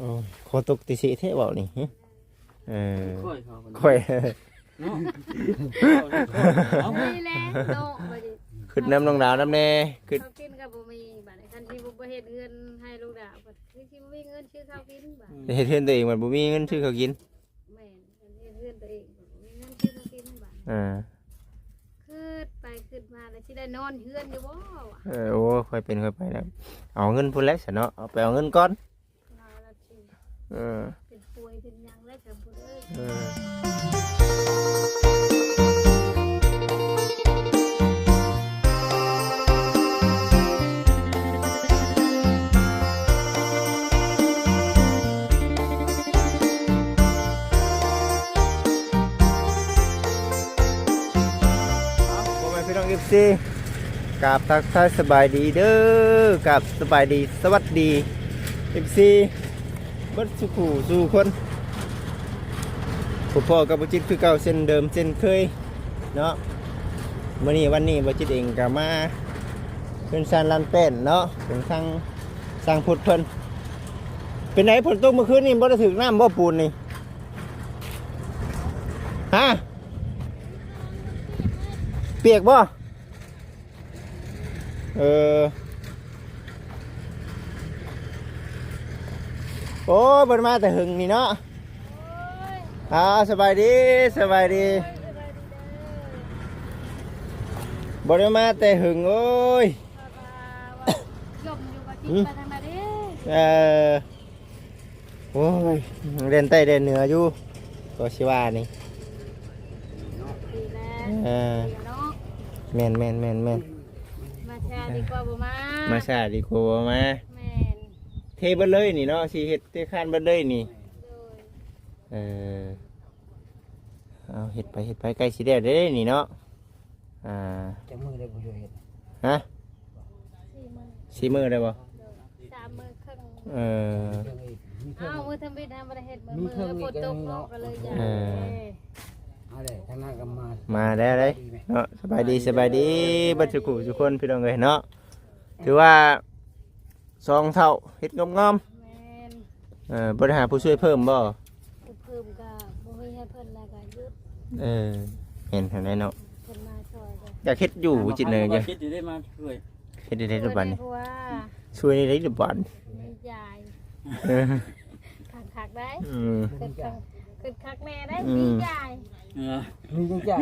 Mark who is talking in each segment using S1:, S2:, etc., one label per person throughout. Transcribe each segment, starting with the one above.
S1: โอ้ยขอตกติสิเท่เบานี่ฮะเออ
S2: ค่อยเขากัน
S1: ค่อย
S2: เนาะเอา
S3: มีแล้วโตบ่ดิ
S1: ขึ้นน้ำลงดาวน้ำแน่ขึ้น
S3: เขากินก็บ่มีบัดนี้คันที่บ่เฮ็ดเงินให้ลูกดาวก็คือสิบ่มีเงินซื้อข้าวกินบัด
S1: เฮ็ดเฮือนตัวเองมันบ่มีเงินซื้อข้าวกิน
S3: แม่นคันเฮ็ดเงินตัวเองก็บ่มีเงินซื้อข้าวกินบัด
S1: อ่า
S3: ขึ้นไปขึ้นมาแล้วสิได้นอนเฮือนอยู่บ่วะ
S1: เออโอ้ค่อยเป็นค่อยไปแล้วเอาเงินพุ่นแล้วซะเนาะเอาไปเอาเงินก่อน
S3: นอนแล้วสิ
S1: เออ
S3: เป็นป่วยเป็นหยังแล้วก็บ่เอ้ย
S1: เออพ่อแม่พี่น้องเอฟซีกราบทักทายสบายดีเด้อกราบสบายดีสวัสดีเอฟซี บัดสุขูสู่คนผู้พ่อกับบุจิตคือเก่าเส้นเดิมเส้นเคยเนาะมื่อนี้วันนี้บุจิตเองก็มาเป็นซานลานเป็นเนาะเป็นสร้างสร้างพุทธเพิ่นเป็นไหนฝนตกเมื่อคืนนี่บ่ได้ถึงน้ำบ่ปูนนี่ฮะเปียกบ่เออ โอ้ยบนมาแต่หึงนี่เนาะอ่าสบายดีสบายดีบนมาแต่หึงโอ้ย
S3: ลมอยู่บ่ติดไปทางนั้นเด้
S1: เออโอ้ยเด่นใต้เด่นเหนืออยู่ก็ชิว่านี่
S3: ดีแล้ว
S1: เออ
S3: ดีเนาะ
S1: แม่นแม่นแม่นแม่น
S3: มาแชร์ดีกว่าบ่มา
S1: มาซาดีกว่ามา
S3: แม่น
S1: เทเบัดเลยนี่เนาะสีเฮ็ดเทคานเบัดเลยนี่
S3: โดย
S1: เออเอาเห็ดไปเห็ดไปใกล้สีแดงได้นี่เนาะอ่า
S2: จะมือได้บ่อยู่เฮ็ด
S1: ฮะ
S3: สี่มื้อ
S1: สีมือได้บ่
S3: โดยสามมื้อครึ่ง
S1: เออ
S2: เครื่องอีกมีเครื่อ
S3: อ้างวมื้อทำบิดทำบ่ได้เฮ็ดมื้อ
S2: มี
S3: มื้
S2: เครื่อง
S3: อ
S2: อี
S3: ฝ
S2: ก
S3: นตก
S2: อันนี้
S3: เนาะ
S2: เนาะ
S3: ก็เลยจ้ะ
S1: เออ
S2: เอาเลยทางหน้าก็มา
S1: มาแล้วเลย
S2: ดีไหม
S1: เนาะสบายดีสบายดีบัดจุกุทุกคนพี่น้องเลยเนาะถือว่า สองเท่าเฮ็ดงอม
S3: แม่น
S1: ๆเออบริหารผู้ช่วยเพิ่มบ่
S3: ผู้เพิ่มก็บ่มีให้เพิ่นแล้วก็หยุด
S1: เออเห็นเห็นไหมเนาะ
S3: เพิ่นมาช่วยก็
S1: อยากเฮ็ดอยู่จิตเลยอยาก
S2: คิดอยู่ได้มาช่วย
S1: เฮ็ดได้ทุกวันนี่
S3: เพราะว่า
S1: ช่วยได้ทุกวัน
S3: มียาย
S1: เออ
S3: คักๆได้
S1: อืม
S3: ขึ้นคักขึ้นคักแน่ได้
S1: อื
S3: มี
S1: ม
S3: ยาย
S2: เออมีจังใจ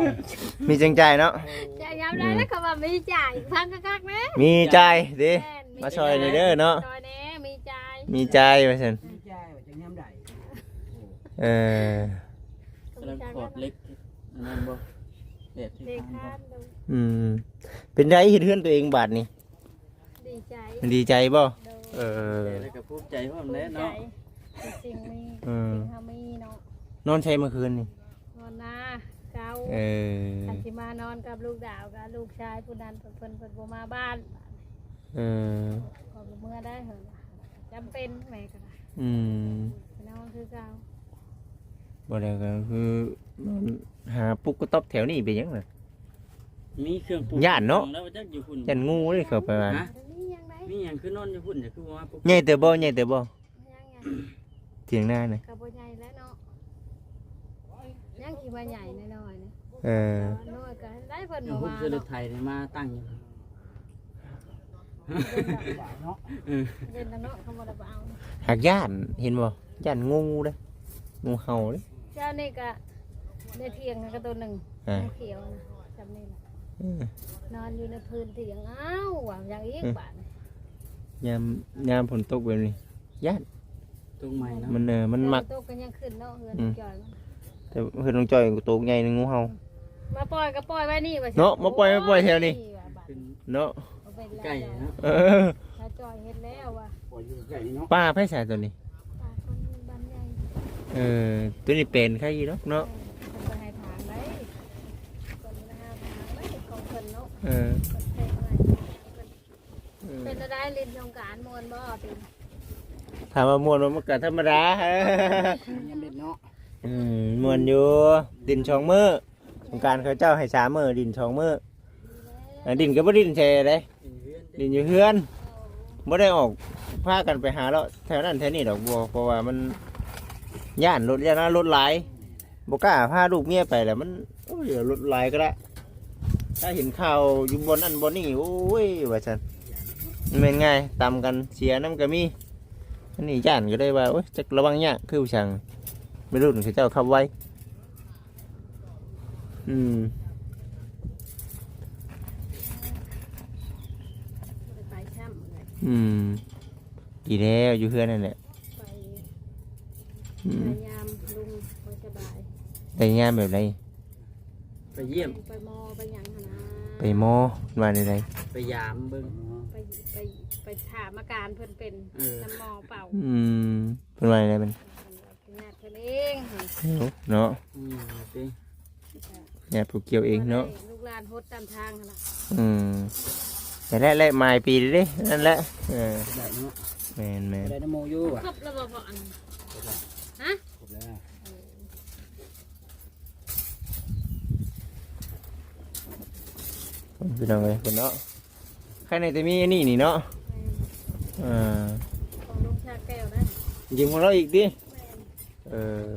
S1: มีจังใจเนาะ
S3: จะย้ำได้แล้วก็ว่ามีจ่ายพังคักๆนะ
S1: มีใจดิ
S3: แม่น
S1: มาช่วยหน่อยเด้อเนาะ
S3: ซอยแน่มีจ่าย
S1: มีใจว่าซั่น
S2: มีใจว่าจะย้ำได้
S1: เออ
S2: กำลังขอดเล็กอันนั้นบ่เด็ดที่
S3: เด็ก
S2: ทาง
S3: ข้า
S2: บ่
S3: นดู
S1: อืม เป็นไรเห็นเพื่อนตัวเองบาดนี่
S3: ดีใจ
S1: มันดีใจบ่
S3: ดู
S1: เออ
S2: แล้วก็ภูมิใจพร้อม
S3: ภู
S2: แล้
S3: มิ
S2: ว
S3: ใจ
S2: เนาะ
S3: สิ่งมี
S1: อืม
S3: สิ่งทำมีเนาะ
S1: นอนใช้เมื่อคืนนี่
S3: นอนนาเก้า
S1: เออ
S3: คันสิมานอนกับลูกดาวกับลูกชายผู้นั้นเพิ่นเพิ่นเพิ่นบ่มาบ้าน
S1: เออ
S3: ก็บ่เมื่อได้เหรอจำเป็นแม่ก็ได้
S1: อืม
S3: ไปนอนคือเก่า
S1: บ่ได้ก็คือนอนหาปุ๊กก็ตอบแถวนี้เป็นหยังน่ะ
S2: มีเครื่องปรุง
S1: ย่านเนาะ
S2: แล้วจักอยู่หุ่น
S1: ยันงูเลยเข้าไปว่า
S2: ฮะ
S3: เดี๋ยวนี้ยังไง
S2: มีหยังคือนอนอยู่หุ่นจะคือว่าปุ๊บ
S1: ใหญ่แต่บ่ใหญ่แต่บ่
S3: ยังไง
S1: เถียงหน้าน่ะ
S3: กับบ่ใหญ่แล้วเนาะยังขี่มาใหญ่น้อยๆนะ
S1: เออ
S3: น้อยก็ได้เพิ่น
S2: อยู่
S3: บ่
S2: หุ่น
S3: มา
S2: คือร
S3: เนาะ
S2: ถไทยเนี่ยมาตั้งอยู่ เนาะเออ
S3: เดินทางเนาะเขาบ่ได้ไปเอา
S1: หักย่านเห็นบ่ย่านงูเด้องูเห่าเด้อ
S3: เจ้านี่ก็ได้เถียงกันตัวหนึ่ง
S1: อ่า
S3: น้ำเขียวนะจำนี่แหละ
S1: เออน
S3: อนอยู่ในพื้นเถียงอ้าวหวังอย่างอีกบาดนี่
S1: ยามยามฝนตกแบบนี้ย่าน
S2: ตรงใหม่เนาะ
S1: มันเออมันมัก
S3: ตกกันยังขึ้นเนาะเงิน
S1: อืม
S3: จ่อยมัน
S1: แต่เพิ่นต้องจ่อยตัวใหญ่นึงงูเห่า
S3: มาปล่อยก็ปล่อยไว้นี่ว่าสิ
S1: เนาะมาปล่อยมาปล่อยแถวนี้
S3: โอ้ยบาด
S2: ขึ้น
S1: เนาะ
S3: เอาไปแล้ว
S2: ใกล้เนาะ
S1: เออ
S3: ถ้าจ่อยเฮ็ดแล้วว่ะ
S2: ปล่อยอยู่ใกล้เนาะ
S1: ป้าไผสายตัวนี้
S3: ปากคนบ้านใหญ่
S1: เออ ตัวนี้เป็นใครอยู่เนาะเนาะ
S3: เพิ่นไปให้ทางไว้คนไปหาทางไว้ของเพิ่นเนาะ
S1: เออ
S3: เพิ่นเทไว้
S1: เออ
S3: เป็นอะไรลินสงกรารมวนบ่ติ
S1: ถามว่ามวนบ่มันก็ธรรมดา
S2: ยังเด็ดเนาะ
S1: อืมมวนอยู่ ดินช่องมือสงกรารเขาเจ้าให้สามมือดินช่องมืออ่าดินก็บ่ดินแช่เด้
S2: เป็นเพื่อน
S1: ดินอยู่เฮือนบ่ได้ออกพากันไปหาแล้วแถวนั้นแถวนี้ดอกบัวเพราะว่ามันย่านรถย่านนะรถหลายบกล้าพาลูกเมียไปแหละมันโอ้ยรถหลายก็ได้ถ้าเห็นข่าวอยู่บนนั่นบนนี่โอ้ยว่าฉันมันเป็นไงตามกันเสียน้ำก็มีอันนี้ย่านก็ได้ว่าโอ้ยจะระวังเนี่ยคือผู้ช่างไม่รู้ถึงเจ้าขับไว้อืม
S3: ไปช่ำเลย
S1: อืม ดีแล้วอยู่เพื่อนนั่นแหละ
S3: ไป
S1: อืม
S3: พยายามลุงบ่สบาย
S1: ได้งานแบบไร
S2: ไปเยี่ยม
S3: ไปมอไปหยังหนนะ
S1: ไปหมอมาในไร
S2: ไปยามเบิ่ง
S3: ไปไปไปถามอาการเพิ่นเป็น
S2: เออ
S3: น้ำหมอเป่า
S1: อืมเป็นมาในไรมัน
S3: ญาติเพิ่นเอง
S1: เนาะ
S2: อืมติ
S1: เนี่ยผูกเกี่ยวเองเนาะ
S3: ลูกหลานโฮดตามทางหั่นน่ะ
S1: อืม แต่แรกแรกมาปีเด้นั่นแหละเออ
S4: ได้เนาะ
S1: แมนแมน
S4: ได้น้ำโมอยู่อะ
S3: ครบแล้วบ่พออัน
S4: ครบแล้ว
S3: ฮะ
S4: ครบแล้ว
S1: พี่น้องเลยคนเนาะใครในจะมีอันนี้นี่เนาะอ่า
S3: ของลุงชาแก้วนะ
S1: ยิงของเราอีกดิ
S3: แม่น
S1: เออ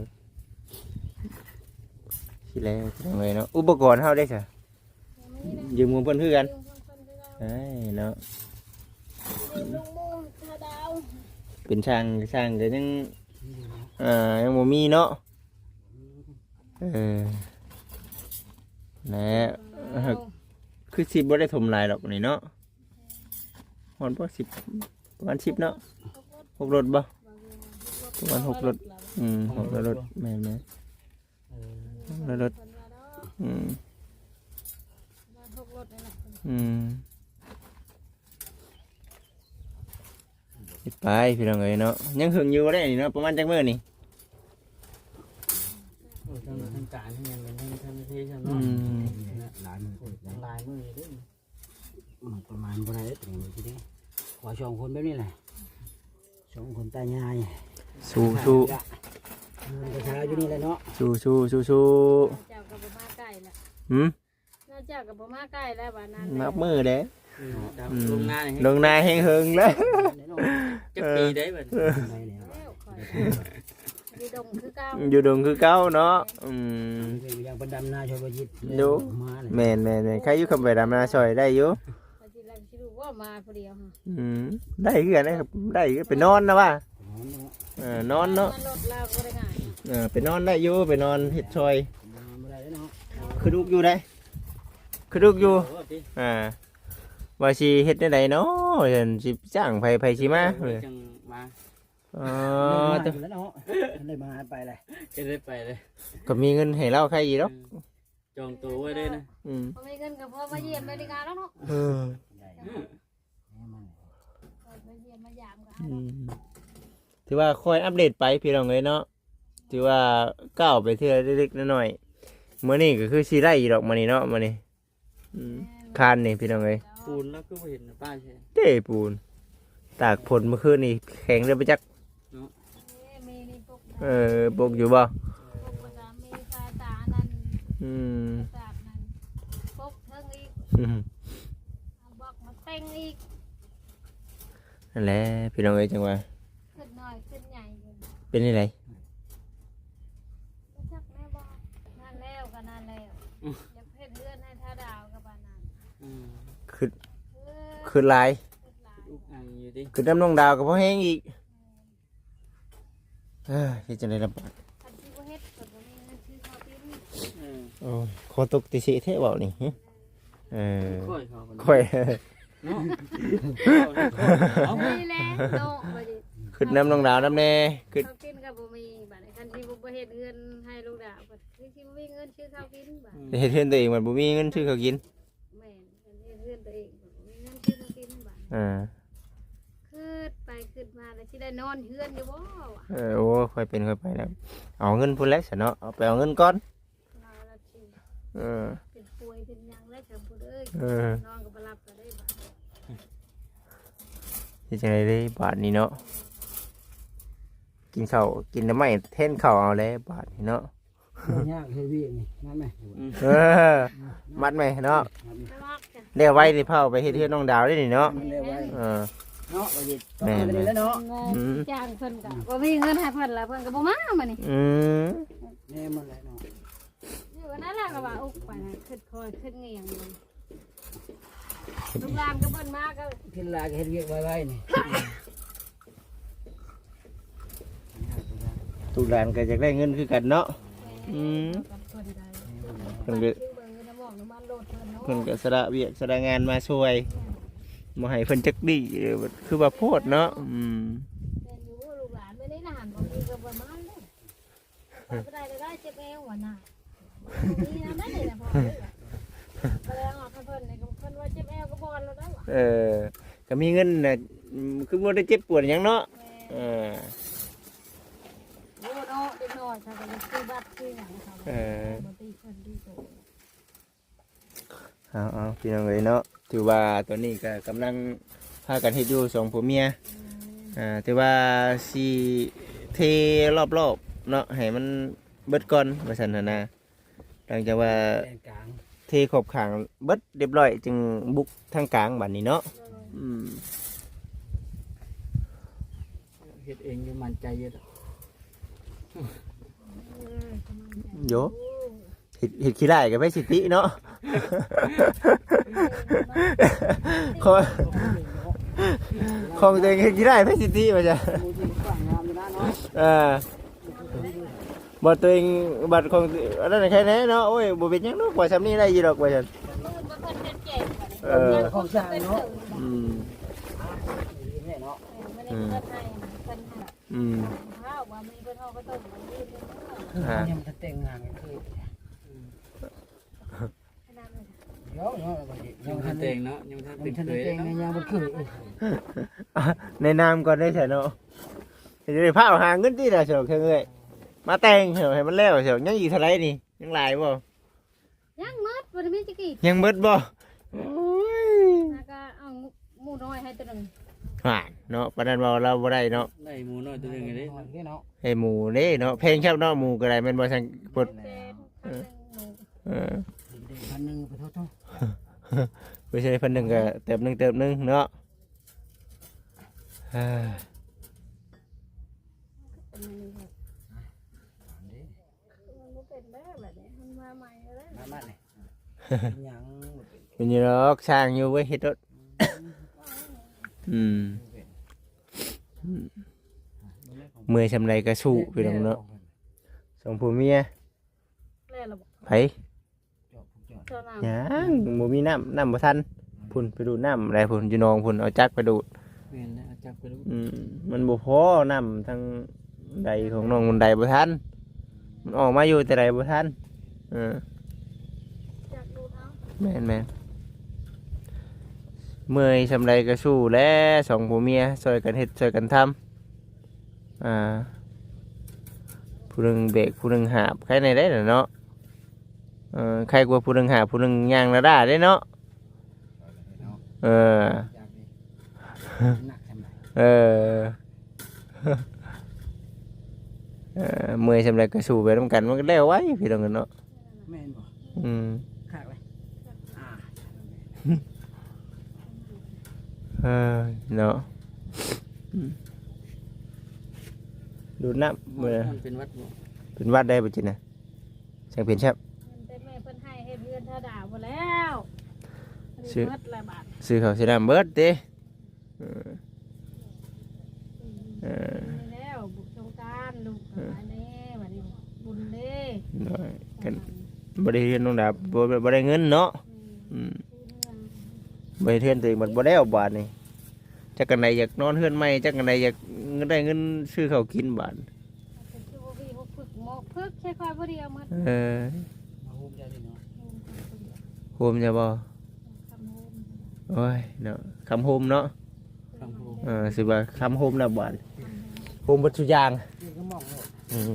S1: ที่แล้วพี่น้องเลยเนาะอุปกรณ์เฮาได้จ้ะ
S3: ยังมีนะ
S1: ยืมของเพิ่นคือกัน
S3: ยืมของเพิ่น คือเรา
S1: ใช่เนาะ
S3: ยืมลุงมูชาดาว
S1: เป็นช่างช่างก็ยังอ่ายังบ่มีเนาะเออและคือสิบบ่ได้ถมหลายหรอกนี่เนาะฮอนบ่สิบประมาณสิบเนาะหกรถบ่ประมาณหกรถอืมหกรถแม่นแม่น
S2: เออ
S1: หกรถอืม
S3: หกรถนี่นะ
S1: อืม สิไปพี่น้องเอ้ยเนาะยังหึงอยู่ได้นี่เนาะประมาณจักมื้อนี่
S2: โอ้ทั้งทางการทั้งยังเป็นทั้งทางที่ซั่น
S1: อื
S2: เนาะ
S1: ม
S4: หลายมือ
S2: ทั้งลายมือเด้อ
S4: ประมาณบ่ได้ตรงนี้ทีเดียวขอสองคนแบบนี้แหละสองคนตายาย
S1: สู้สู้
S4: เงินประชาอยู่นี่แหละเนาะ
S1: สู้สู้สู้สู้
S3: เจ้ากับบ่มาใกล้ละ
S1: หืม
S3: น่าเจ้ากับบ่มาใกล้แล้วว่านั้น
S1: นับมือเด้
S2: อืมตาม
S1: อืม
S2: ลงหน้านี่
S1: ลงนาแห้งหึงเลย
S2: จักปีได้บัด
S4: ได้แล้ว
S3: แล้วคอยดีดงคือเก่า
S1: อยู่ดงคือเก้าเนาะอืม
S4: เป็นอย่างประดำนาชาวยิต
S1: ดู
S4: มาเลย
S1: แม่นแม่นแม่นใครอยู่คำไปดำนาซอยได้อยู่
S3: ปฏิรังชิรู้ว่ามาผู้เดียวฮะ
S1: อืมได้คือกันนะครับได้คือไปนอนนะว่าเออนอนเนาะ
S3: มันลดลาวก็ได้ง่าย
S1: เออไปนอนได้อยู่ไปนอนเฮ็ดซอย
S4: บ่ได้เนาะ
S1: คือลูกอยู่ได้คือลูกอยู่
S2: โอ้ติ
S1: อ่า ว่าสิเฮ็ดได้ไดเนาะเห็นสิจ้างไผไผสิมา
S2: เออจังมา
S1: อ๋อ
S4: มา
S1: แต่
S4: แล้วเนาะได้มาไปเลย
S2: จะได้ไปเลย
S1: ก็มีเงินให้เราใครอีกเนาะ
S2: จองตัวไว้ด้วยนะ
S1: อืม
S3: พอมีเงินกับพ่อมาเยี่ยมอเมริกาแล้วเนาะ
S1: เออ
S3: มาเยี่ยมมายามกัน
S1: อืมถือว่าคอยอัปเดตไปพี่น้องเลยเนาะถือว่าก้าวไปเทื่อเล็กๆน้อยๆมื้อนี้ก็คือสิได้อีดอกมื้อนี้เนาะมื้อนี้อืมคานนี่พี่น้องเอ้ย
S2: ปูนแล้วก็บ่เห็นนะป้าใช่
S1: เด้ปูน ตากฝนเมื่อคืนนี่แข็งเลยไปจัก
S3: มีนี่พวก
S1: เออปกอยู่บ่
S3: พวกภาษามีภาษานั้น
S1: อืม
S3: ภาษานั้นพวกเทิงอีกบอกมาเต็งอีก
S1: นั่นแหละพี่น้องเอ้ยจังว่า
S3: ขึ้นหน่อยขึ้นใหญ่อยู่
S1: เป็นยังไง
S3: บ่จักแม่บอกนั่นแล้วก็นั่นแล้ว
S1: คือ
S3: เออ
S1: คือลาย
S3: ขึ้นหลาย
S2: ลูกอังอยู่ดิ
S1: คือน้ำนองดาวกับพ่อแห้งอีกเอ้ยเฮ็ดจังได๋ล่ะบาด
S3: คันที่บ่เฮ็ดก็บ่มีเงินซื้อข้าวกิน
S2: เออ
S1: โอ้ยขอตกติสิเท่เว้านี่ฮะเออ
S2: ค่อยเขาคน
S1: ค่อย
S2: เนาะเอา
S3: นี่แหละโตบ่ดิ
S1: ขึ้นน้ำนองดาวน้ำแน่ขึ้น
S3: ข้าวกินก็บ่มีบัดนี้คันที่บ่บ่เฮ็ดเงินให้ลูกดาวก็คือสิบ่มีเงินซื้อข้าวกินบัด
S1: เฮ็ดเฮือนตัวเองมันบ่มีเงินซื้อข้าวกิน
S3: แม่นคันเฮ็ดเงินตัวเองก็บ่มีเงินซื้อข้าว กินบัด
S1: อ่า
S3: ขึ้นไปขึ้นมาแล้วสิได้นอนเฮือนอยู่บ่วะ
S1: เออโอ้ค่อยเป็นค่อยไปแล้วเอาเงินพุ่นแล้วซะเนาะเอาไปเอาเงินก่อน
S3: นอนแล้วสิ
S1: เออ
S3: เป็นป่วยเป็นหยังแล้วจังพูดเอ้ย
S1: เออ
S3: นอนก็บ่หลับก็ได้บัด
S1: เฮ็ดจังได๋ได้บาทนี้เนาะกินข้าวกินน้ำไม่เท่นข้าวเอาแล้วบาทนี้เนาะ
S4: ยากเฮ้ยวิ่งนี่นั่นไหม
S1: เออมัดไหมเนาะ
S3: ไปมากจ้ะ
S1: เรียกไว้นี่เผาไปเฮ็ดเฮือนน้องดาวได้นี่เนาะ
S4: มันเรียกไว้
S1: เออ
S4: เนาะว่าสิต้องเอาไปเลยแล้วเนาะ
S3: จ้างเพิ่นก็บ่มีเงินให้เพิ่นละเพิ่นก็บ่มามื้อนี้
S1: อืม
S4: แน่มันเลยเนาะ
S3: อยู่นั่นแหละก็ว่าอุกไปนะขึ้นคอยขึ้นเงียงเลยลูกหลานก็เพิ่นมาก็
S4: ขึ้นลาก็เฮ็ดเวียกไว้ๆนี่
S1: ทุกร้านก็อยากได้เงินคือกันเนาะอืม
S3: กับเพิ่นได้
S1: เพิ่นก็
S3: เพิ่น
S1: ก็สละเวียกสละงานมาช่วยบ่ให้เพิ่นจักดีคือว่าโพดเนาะอืม
S3: เออก็เลยออกให้เพิ่นนี่ก็เพิ่นว่าเจ็บเอวก็บ่แต่
S1: มีเงินน่ะอืมคือบ่ได้เจ็บปวดหยังเนาะเออ
S3: เนาะเออบัตรซื้อหยังค่ะ
S1: เออ
S3: บ่ตีเพิ่นดีโต
S1: เอาเอาพี่น้องเอ้ยเนาะถือว่าตัวนี้ก็กำลังพากันเฮ็ดอยู่สองผัวเมียอ่าแต่ว่าสีเทรอบๆเนาะให้มันเบิดก่อนว่าซั่นน่ะนะหลังจากว่า
S4: แดนกลาง
S1: เทขอบขางเบิดเรียบร้อย จึงบุกทางกลางบัดนี้เนาะอืม
S2: เฮ็ดเองอยู่มั่นใจอยู่ดอก
S1: โย เฮ็ดเฮ็ดขี้ได้ก็ไปสิติเนาะของของตัวเองเฮ็ดขี้ได้ไปสิติว่าจ้ะ
S4: มูที่กว้างงามอยู่นะเนาะ
S1: เออบัดตัวเองบัดของอันนั้นแค่ไหนเนาะโอ้ยบ่เป็นหยังเนาะกว่าซำนี้ได้อยู่ดอกว่าซั่นเออ
S4: ของสร้างเนาะ
S1: อืม
S4: ดีแน่เนาะ
S1: อืม
S3: ข้าวว่ามีเพิ่นเฮาก็ต้มมันดีเด้อ
S1: ฮะ
S4: ยังมันแต่งงานกันคือ
S3: ขนาดนั้น
S4: เดี๋ยวเนาะว่าสิ
S2: ยังบ่ทันแต่งเนาะยังบ่ทัน
S4: เป็
S2: เป็นน
S4: ทัน
S2: เคย
S4: แต่ง
S2: เนาะ
S4: ในยามมันคือ
S1: ในนามก่อนได้เถอะเนาะจะได้พาหาเงินที่น่ะเฉยเอ้ยมาแต่งเฉยให้มันแล้วเฉยยังอีกเท่าไหรนี่ยังหลายบ่
S3: ยังหมดบ่ได้มีจักกี่
S1: ยังเบิดบ่โอ้ย
S3: แล้วก็เอาหมูน้อยให้ตัวหนึง
S1: ห่านเนาะปานนั้นบ่เราบ่ได้เนาะ
S2: ได้หมูน้อยตัวหนึงไงเด้
S4: เนาะ
S1: ให้หมูเด้เนาะเพลงชอบเนาะหมูก็ได้แม่นบ่สั่งปด
S3: เป็นพันหนึง
S1: เออ
S4: พันหนึ่งไปเท่าเท่า
S1: ไปใช้เพิ่นหนึงก็เติมหนึงเติมหนึงเนาะเอ้ย
S3: เป็นมันนี่ครับมันบ่เป็นแล้วแบบนี้มันมาใหม่แล้ว
S4: มามาเลยยัง
S1: เป็นอยู่ดอกสร้างอยู่เว้ยเฮ็ดรถอืมเมื่อยชำไรก็สู้พี่น้องเนาะสองผัวเมีย
S3: แล้วล่ะบ่
S1: ไผ
S3: เท่านั้น
S1: ยังบ่มีน้ำน้ำบ่ทันพุ่นไปดูดน้ำอะไรพุ่นอยู่หนองพุ่นเอาจักรไปดูด
S2: แม่นแล้วเอาจับไปรู้
S1: อืมมันบ่พอน้ำทางใดของน้องมันใดบ่ทันมันออกมาอยู่แต่ใดบ่ทันเออ
S3: อยากดูเอา
S1: แม่นแม่นเมื่อยชำไรก็สู้แหล้วสองผัวเมียช่วยกันเฮ็ดช่วยกันทำอ่าผู้หนึงเบรกผู้หนึงหาบใครในได้ล่ะเนาะ เออใครกลัวผู้หนึงหาบผู้หนึงย่างระด้าได้เนาะเออ
S4: หนักทำไม
S1: เออเออเมื่อยสำหรับกระสูไปน้ำกันมันก็แล้วไว้พี่น้องกันเนาะ
S4: แม่นบ่
S1: อืม
S4: ขากเลยอ่า
S1: เออเนาะอืมดูดน้ำเมื่อ
S2: มันเป็นวัดบ่
S1: เป็นวัดได้ปะจินะช่างเป็นชับ
S3: มันเป็น แล้วมัน
S1: ชื่อ
S3: หมดหลายบาท
S1: ซื้อเขาวสีน้ำเบิดเด้เออเออ
S3: นี่แล้วบุกสงกรารลูกหลานแน่บัดนี้บุญเด้
S1: น้อยกันบริเรียนน้องดาบบ่บ่ได้เงินเนาะอืมบริเรียนตัวเองมันบ่ได้เอาบาทนี่จักกันใดอยากนอนเฮือนใหม่จักกันใดอยากได้เงินซื้อข้าวกินบาท
S3: เป็นคือบ่มีบ่ฝึกหมอกฝึกแค่ค่อยบ่เดียวหมด
S1: เออ
S4: มาหุ้มได้เลยเนาะ
S1: โฮ มจะบ่
S3: คำโฮม
S1: โอ้ยเนาะคำโฮมเนาะ
S2: ฟังผู้
S1: เออสิว่าคำโฮมนะบาทโฮมเบัดทุกอย่าง
S4: นี่ก็มองเลย
S1: อืม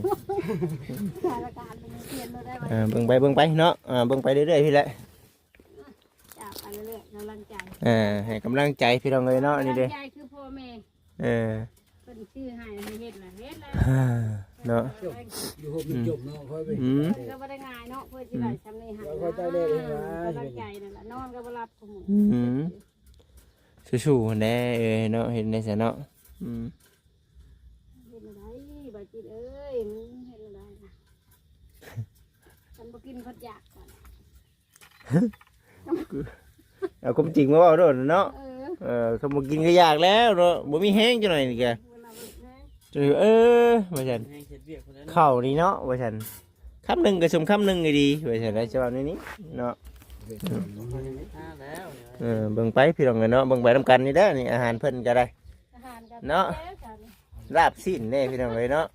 S3: สถานการณ์มันเปลี่ยนบ่ได้
S1: เออเบิ่งไปเบิ่งไปเนาะเออเบิ่งไปเรื่อยๆพี่แหละ
S3: จากไปเรื่อยๆกำลังใจ
S1: เออให้กำลังใจพี่น้องเลยเนาะนี่เด้
S3: กำลังใจคือพ่อแม่
S1: เออ
S3: เพิ่นชื่อให้ให้เฮ็ดล่ะเฮ็ดแล้ว
S1: เนาะ
S4: อยู่ห่มอยู่จมเนาะค่อยไป
S1: อืม
S3: ก็บ่ได้ง่ายเนาะเพื่อสิได้ทำนี่ให้
S4: เราเข้าใจเลยว่า
S3: กำลังใจนั่นล่ะนอนก็บ่หลับคุมื้อ
S1: อืมสู้ๆแน่เอ้ยเนาะเห็นได้ซะเนาะอืม
S3: เห็นอะไรบาจิตเอ้ยมึงเห็นอะไรนะฉันบ่กินพัดอยากก่อน
S1: เอาความจริงมาเว้าโดดเนาะ
S3: เออ
S1: เออเขาบ่กินก็ยากแล้วเนาะบ่มีแห้งจังหน่อยนี่แก
S3: เวลามันแพ้
S1: จะเออว่าซั่น
S2: แห้งเฮ็ดเวียกคนนั้น
S1: เข้านี่เนาะว่าซั่นคำหนึงก็สมคำหนึงก็ดีว่าซั่นได้ฉบับนี้นี่เนาะ
S2: อ่าแล้วเนี่ย
S1: เออเบิ่งไปพี่น้องเอ้ยเนาะเบิ่งไปนํกันนี่เด้อนี่อาหารเพิ่นก็ได้
S3: อาหารกัน
S1: เนาะ
S3: แล้วกัน
S1: ลาบสิ้นเด้พี่น้องเอ้ยเนาะ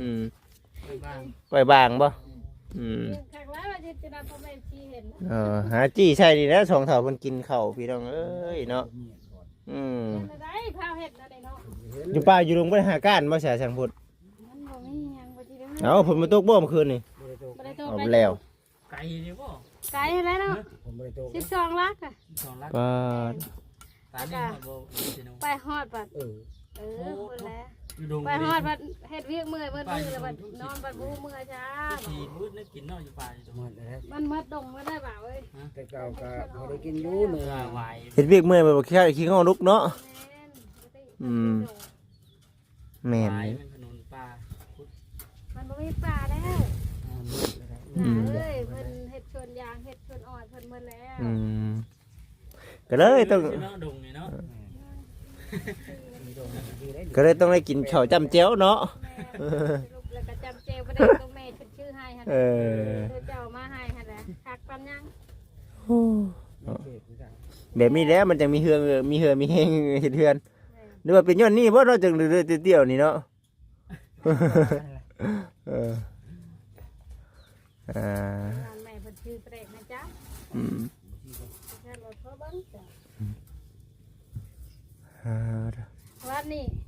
S1: อืม
S2: ไปบ้าง
S1: ไว้บางบ่อืม
S3: ครั้งแรกว่าจะจะนำพ่อแม่ชีเห็นนะ
S1: เออหาจี้ใช่นี่นะสองเท่าเพิ่นกินข้าวพี่น้องเอ้ยเนาะ อืม
S3: เห็นอะไรข้าวเห็ดอะไรเนาะ
S1: อยู่ป่าอยู่โรงบ่ได้หาก้านบ่เสียสังพุทธ
S3: มันบ่มีหยังบ่จิได้
S1: เอาผลมาตกบ่เมื่อคืนนี่
S3: บ่ได้โต
S1: เอา
S3: ไป
S1: แล้ว
S2: ไก่นี่บ่
S3: ไกลแล้วเนาะ
S4: ผมไม่ได้โต
S3: 12ลักอะ
S2: สองลัก
S1: ปาด
S2: ตานี่บ่สิน้อง
S3: ไปฮอดบัด
S4: เออ
S3: เออหมดแล้ว
S2: อยู่ดง
S3: ไปฮอดบัดเฮ็ดเวียกเมื่อยเบิดมือแล้วบัดนอนบัดบ่เมื่อยจ้า
S2: ทีมืดนึกกินเนาะอยู่ป่าอยู่ตรง
S4: หม
S2: นั้น
S4: ดแล้ว
S3: มันมัดดงบ่ได้บ่าวเอ้ย
S4: แต่เก่าก็พอได้กินอยู่เนื้อ
S2: ว่าไหว
S1: เฮ็ดเวียกเมื่อยบ่ขี้ขี้เงาลุกเนาะอืม แม่น
S2: ไหว
S1: เลย
S2: มันขนุนป่า
S3: มันบ่มีป่าแล้ว
S2: อ่า
S1: อืม
S3: เอ้ยเพิ่นเฮ็ดชวนยางเฮ็ดชวนอ้อยเพิ่นหมดแล้ว
S1: อืมก็เลยต้อง
S2: เนาะดงนี่เนาะ
S4: มีโดนดีได้
S1: ก็เลยต้องได้กินข้าวจ้ำแจ้วเนาะ
S3: แม่สรุปแล้วก็จำเจบ่ได้ตัวแม่เพิ่นชื่อให้หั่น
S1: เออ
S3: เพิ่นเจ้ามาให้หั่นแหละคักปานยัง
S1: แบบนี้แล้วมันจะมีเฮืองมีเฮือมีแห้งเฮ็ดเฮือน
S3: แม่
S1: หรือว่าเป็นย้อนนี่บ่เนาะจังเรื่อยๆเตี้ยวๆนี่เนาะ เอออ่า
S3: ร้านแม่เพิ่นชื่อเปรกนะจ๊ะ
S1: อืม
S3: แค่รถเขาเบิ่งจ้ะ
S1: อ่า
S3: วันนี้เอา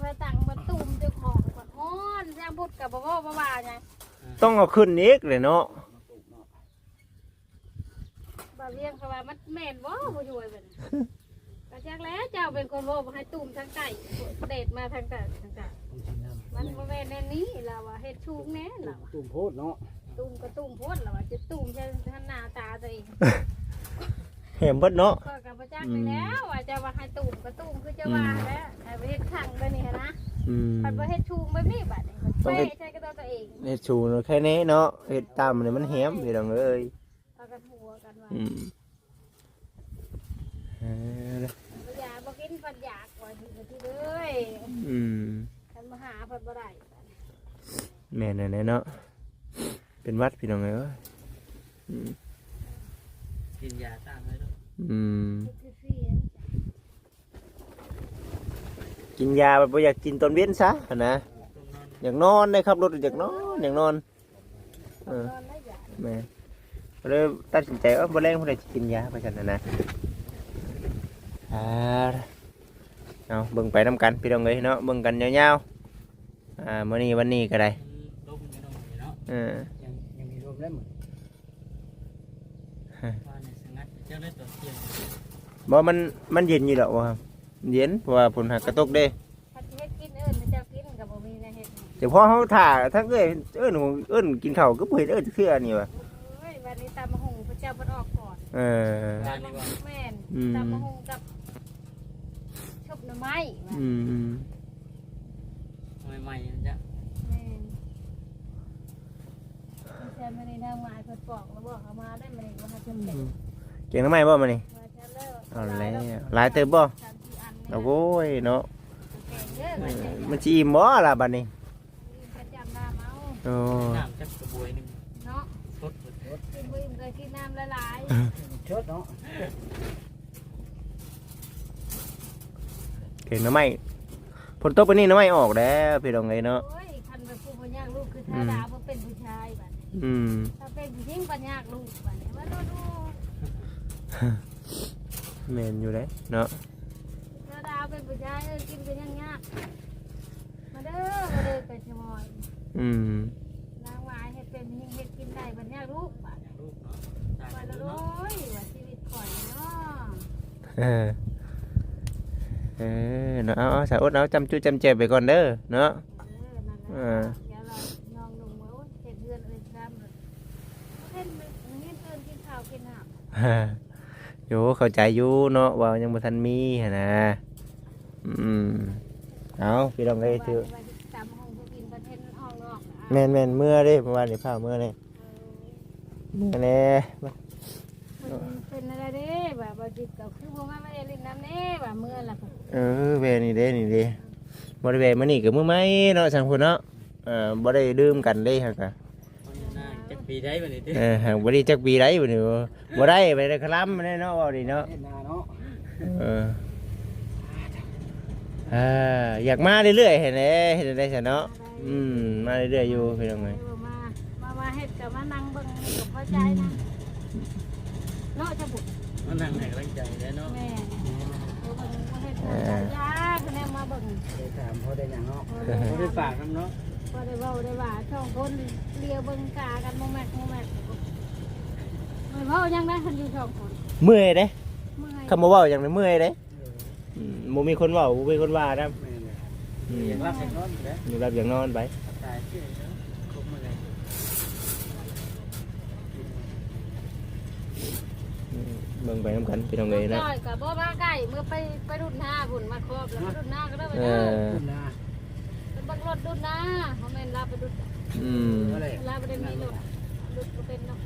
S3: ไปตั้งมาตุ่มเจ้าของก่อนฮ้อนแซงพุดกับบ่บ่บ่ว่าหยัง
S1: ต้องเอาขึ้นอีกเลยเนาะ
S3: บ่เรียงเขาว่ามันแม่นบ่บ่อยู่ไอ้เบิ่นก็จักแล้วเจ้าเป็นคนบ่บ่ให้ตุ่มทางใต้เดชมาทางใต้ทางใต้มันบ่แม่นแน่นี้ล่ะว่าเฮ็ดชูงแน่ล่ะว่า
S4: ตุ่มโพดเนาะ
S3: ตุ่มก็ตุ่มโพดล่ะว่าจะตุ่มใส่ทางหน้าตาตัวเอง
S1: เห็นเบิดเนาะ
S3: ก็กับพระจักไปแล้วว่าจะว่าให้ตุ่มก็ตุ่มคือจะว่าแล้วแต่ไปเฮ็ดขังไปนี่หั้นนะ
S1: อืม
S3: ปัดไปเฮ็ดชูงแบบนี้บัดนี้มัน
S1: ต้อง
S3: เป๊ะ
S1: เฮ็ด
S3: ใช่ก็ตัวตัวเอง
S1: เฮ็ดชูเนาะแค่นี้เนาะเฮ็ดตามนี่มันแหมพี่น้องเอ้ย
S3: เอากันหัวกันว่า
S1: อืมเออ
S3: ปัญญาบ่กินปัญญากว่าที่ที่เลย
S1: อืม
S3: คันมาหาเพิ่นบ่ได้
S1: แม่นแน่ๆเนาะเป็นหวัดพี่น้องเอ้ยอืม
S2: กินยาต้านไว้ด้วย
S1: อืม
S3: คือเสียง
S1: กินยาแบบบ่อยากกินตอนเว้นซะหั่นนะ
S2: ตรงนั้น
S1: อยากนอนได้ครับรถอยากนอนอยากนอนเออ
S3: นอนได้ยา
S1: แม่ก็เลยตัดสินใจว่าบ่แรงบ่ได้สิกินยาไปซั่นน่ะนะอ่าเอาเบิ่งไปนํกันพี่น้องเอ้ยเนาะเบิ่งกันยาวๆอ่ามื้อนี้วันนี้ก็ได้
S2: ลมอยู่ตรงนี้เนาะ
S1: เออ
S4: ยังยังมีรวมแล้วหมด
S2: ว่าในสงัด เจ้าได้ตัวเที่ยง
S1: บ่มันมันเย็นอยู่ดอกว่าเย็นเพราะว่าฝนหักกระตกเด้
S3: คันสิเฮ็ดกินเอิ้นเจ้ากินก็บ่มีนะเฮ็ด
S1: เดี๋ยวพอเฮาถ่าถ้าเอ้ยเอิ้นเอิ้นกินข้าวก็บ่เห็นเอิ้นเทื่อนี่ว่ะ
S3: โอ้ยวันนี้ตามมาหุงพระเจ้าเพิ่นออกก่อน
S1: เออ
S2: ร้านนี้ว่า
S3: แม่น
S1: อืม
S3: ตามมาหุงกับชุบหน่อไม้ว่า
S1: อืมอืม
S2: ใหม่ๆจ้ะ
S3: แม่นแซ่มื้อนี้ทางหมายเพิ่นปอกแล้วบอกเอามาได้มื้อนี้ว่าให้เพิ่นเก็บ
S1: เก่งทำไมบ่มานี่
S3: ว่าจะเลิก
S1: เอาแล้วหลายเติบบ่
S3: สามสี่อันเนี่ย
S1: เอาโว้ยเนาะ
S3: แกงเด้อว่าจะ
S1: มันสิอิ่มบ่ล่ะบัดนี้
S3: ประจำน้ำเอา
S1: โอ้
S2: น้ำจักกระบวยหนึง
S3: เนาะ
S2: สด
S3: กินบ่อิ่มก็กินน้ำละลาย
S4: เชิดเนาะ
S1: เก่งทำไมฝนตกปานนี้ทำไมออกแล้วพี่น้องเอ้ยเนาะ
S3: โอ้ยคันไปผู้บ่ยากลูกคือถ้าดาบ่เป็นผู้ชายบัดนี้
S1: อืม
S3: ถ้าเป็นผู้หญิงบ่ยากลูกบัดนี้ว่าดูดู
S1: แม่นอยู่เด้เนาะ
S3: ถ้าดาเป็นผู้ชายเออกินเป็นยังยากมาเด้อมาเด้อไปชะมอย
S1: อืม
S3: นางวายเฮ็ดเป็นยิ่งเฮ็ดกินได้บ่ยากลูกบัดนี้
S2: ลูกเนาะตาย
S3: ว่า
S2: แล้
S3: ละ
S2: ว
S3: โอ้
S2: เนาะ
S3: ยว่าชีวิตข่อยเนาะ
S1: เออเออเนาะเอาเอาสาวอดเอาจำจุจำเจ็บไปก่อนเด้อเนาะ
S3: เออนั่นแหละ
S1: เออ
S3: เดี๋ยวเรายองลงมาโอ้ยเฮ็ดเฮือนเอ้ยซ้ำเลยเฮ็ดมื้อนี้เพิ่นกินข้าวกินน้ำ
S1: โยเข้าใจอยู่เนาะว่ายังบ่ทันมีหั่นนะอืมเอาพี่น้องเอ้ยถือ
S3: ตามห้องผู้กินประเทศห้องนอก
S1: แม่นแม่นเมื่อเด้เมื่อวานนี่พาเมื่อนี่เมื่อแน่
S3: เป็นอะไรเด้แบบว่าจิตก็คือบ่มาไม่ได้เล่นน้ำเด้แบบเมื่อละก็
S1: เออเวนี่เด้นี่เด้บ่ได้เวมานี่ก็มื้อไหม่เนาะสังพุ่นเนาะเออบ่ได้ดื่มกันเด้ฮะกะ
S2: น่าจัก ปีได้บัดนี้ติ
S1: เออหากบ่ได้จักปีไดบ่นี่บ่บ่ได้ไปได้คลำได้เนาะว่าดิเนาะ
S4: เห็นหน้าเนาะ
S1: เอออ่าอยากมาเรื่อยๆเห็นไหมเห็นได้ซะเนาะอืมมาเรื่อยๆอยู่พี่น้องเอ้ย
S3: มามามาเฮ็ดกับมานั่งเบิ่งกับพอใจนะเนาะจะบุก
S2: มานั่งให้กำลังใจได้เนาะ
S3: แม่เบิ่งมาเฮ็ดยาคะแนนมาเบิ่ง
S4: ได้ถามเขาได้หยังเนาะ
S2: บ่ได้ฝากนำเนาะ
S3: พอได้เว้าได้ว่าช่องคนเลียวเบิ่งกากันโมแมกโมแมกไม่เว้ายังได้คันอยู่ช่องคน
S1: เมื่อยเด้
S3: เมื่อย
S1: คำบ่เว้าอย่างนั้นเมื่อยเด้อืมบ่มีคนเว้าบ่มีคนว่านํ
S4: แม่นเลย
S1: อืม
S2: อยากรับอยากนอนอยู่แล้ว
S1: อยู่รับอย่างนอนไป
S2: ตายเชื่อเนาะครบมื้อเลย
S1: อืมเบิ่งไปนํกันพี่น้องเอ้ยเนาะ
S3: จ้อยกับบ่มาใกล้เมื่อไปไปรุ่นหน้าพุ่นมาครอบแล้วรุ่นหน้าก็ได้ไป
S1: เอ
S3: เด้อ
S1: อ
S4: ขึ้นหน้า
S3: เป็นบัง รถรุ่นหน้าเขาแม่นลาไปรุ่น
S1: อืม
S4: ก็เลย
S3: ลาไปได้มีรถรถก็เป็นเนาะ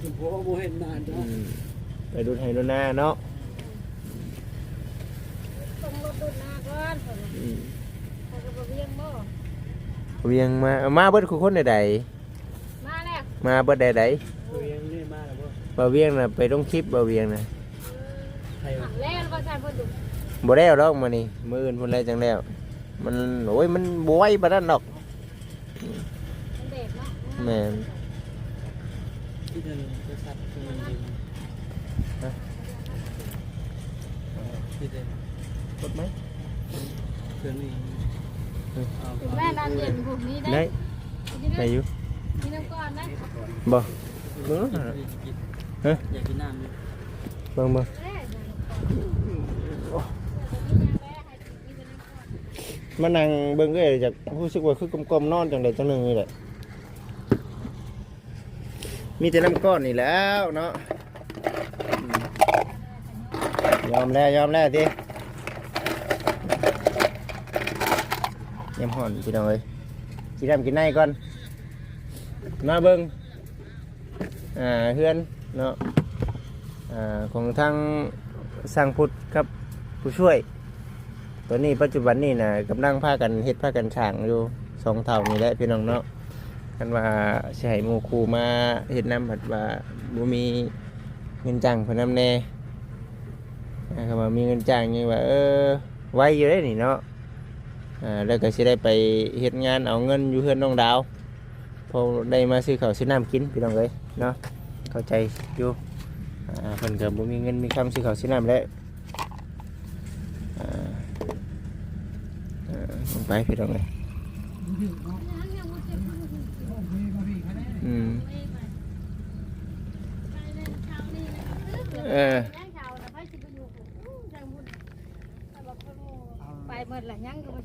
S4: คุณพ่อบ่เห็นหน้า
S1: อื
S4: เนาะ
S1: มไปดูให้ดูหน้าเนาะ
S3: ต้องรถรุ่นหน้าก่อนเพิ่น
S1: อืม
S3: เขาก็บ่เวียงบ่
S1: เวียงมา มาเบิดคือคนใด
S3: มาแล้ว
S1: ๆมาเบิดใด
S2: คุยยังนี่มาแล้วบ่
S1: ๆบ่เวียงน่ะไปลงคลิปบ่เวียงน่ะ
S2: ใคร
S3: หันแล้วประชาชนดู
S1: บ่แล้วดอกมื้อนี้มื้ออื่นพุ่นแล้วจังแล้ว มันโอ้ยมันบ่ไหวปานนั้นดอก
S3: มันเด็กเนาะ
S1: แม่น
S2: ที่เดินบริษัทที่มันดึงที่เดิน
S1: กดไหม
S2: เครื่องนี้เอา
S3: ถึงแม่นอนเย็นพวกนี้ได้
S1: ได้
S3: นี่
S1: ได้อยู่
S3: นี่น้ำก่อนนะ
S1: บ่
S2: เบิ่งอยากกินน้ำอยู่
S1: เบิ่งเบิ่ง
S3: แม่
S1: มานั่งเบิ่งเอ้ยจากรู้สึกว่าคือกลมๆนอนจังไดจังหนึงนี่แหละมีแต่น้ำก้อนนี่แล้วเนาะอืมยอมแล้วยอมแล้วติยำห่อนพี่น้องเอ้ยกินน้ำกินในก่อนมาเบิ่งอ่าเฮือนเนาะอ่าของทางสร้างพุทธครับผู้ช่วย ตัวนี้ปัจจุบันนี่นะกำลังพากันเฮ็ดพากันช่างอยู่สองเท่านี่แหละพี่น้องเนาะกันว่าใช้หมูครูมาเฮ็ดน้ำผัดว่าบ่มีเงินจ้างพนนำแน่อ่าก็ว่ามีเงินจ้างนี่ว่าเออไว้อยู่ได้นี่เนาะอ่าแล้วก็สิได้ไปเฮ็ดงานเอาเงินอยู่เฮือนน้องดาวพอได้มาซื้อข้าวซื้อน้ำกินพี่น้องเอ้ยเนาะเข้าใจอยู่อ่าเพิ่นก็บ่มีเงินมีคำซื้อข้าวซื้อน้ำแล้วอ่า เออลง ไปพี่น้องเลยอืมเออ
S3: ไปหมดละยังก็ไม่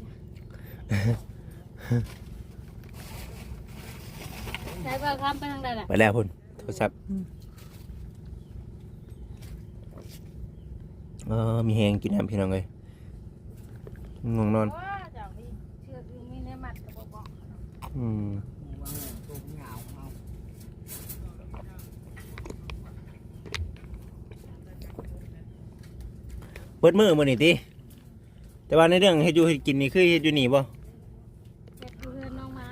S3: ใช่ป่ะครับไปทางใดล่ะ
S1: ไปแล้วพุ่นโทรศัพท์เออมีแหงกินน้ำพี่น้องเลยง่วงนอน
S3: ว่าเจ้าพี่เชือกอยู่มีเนื้อมัดกับบอก
S1: อืมเปิดมือมือนี่ติแต่ว่าในเรื่องเฮ็ดอยู่เฮ็ดกินนี่คือเฮ็ดอยู่นี่บ่
S3: เจ็ดเรือนน้องไม้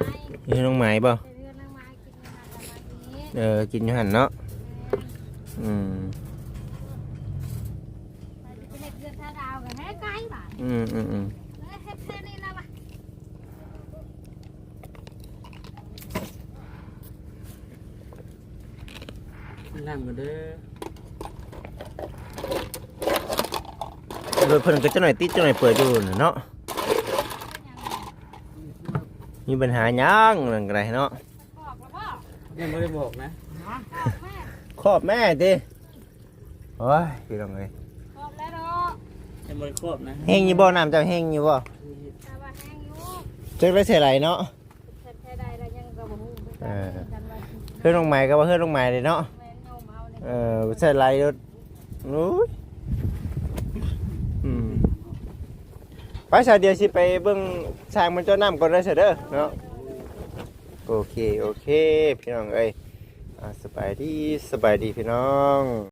S1: เฮ็ดน้องหมายบ่
S3: เจ็ดเรือนน้องไม้กินเนื้อมัดประมาณนี้
S1: เออกินอยู่หั่นเนาะอืม
S3: ไปจะเล็กเรือนท่าดาวกันให้ไกลบ่ะ
S1: อืมอืมอืม
S3: เฮ็ดแค่นี้นะบ่ะ
S2: นั่งกันเด้อ
S1: โดยเพิ่นก็จะหน่อยติดจะหน่อยเปิดอยู่น่ะเนาะมีปัญหาหยังนั่นก็ได้เนาะ
S3: บอกแล้วบ่
S2: ยังไม่ได้บอกนะ
S3: บอกแม่
S1: ครอบแม่ติโอ้ยพี่น้องเอ้ย
S3: บอกแล้วเนาะ
S2: ยังไม่ได้ครอบนะ
S1: แห้งอยู่บ่น้ำเจ้าแห้งอยู่บ่
S3: แต่ว่าแห้งอยู่
S1: เจักได้เสียไหลเนาะ
S3: เสร็จแค่ใดแล้วยังก็บ่ฮู้คือ
S1: เอ
S3: กัน
S1: อ
S3: กันว่าสิ
S1: เพื่อนลงไม้ก็ว่าเพื่อนลงไม้เลยเนาะ
S3: แม่น เอาเมาเนี่ย
S1: เอเสียไหลรถโอ้ยอืมไปสายเดียวสิไปเบิ่งช้างมันเจ้าน้ำก่อนได้เสยเด้อเนาะโอเคโอเค พี่น้องเอ้ยอ่าสบายดีสบายดีพี่น้อง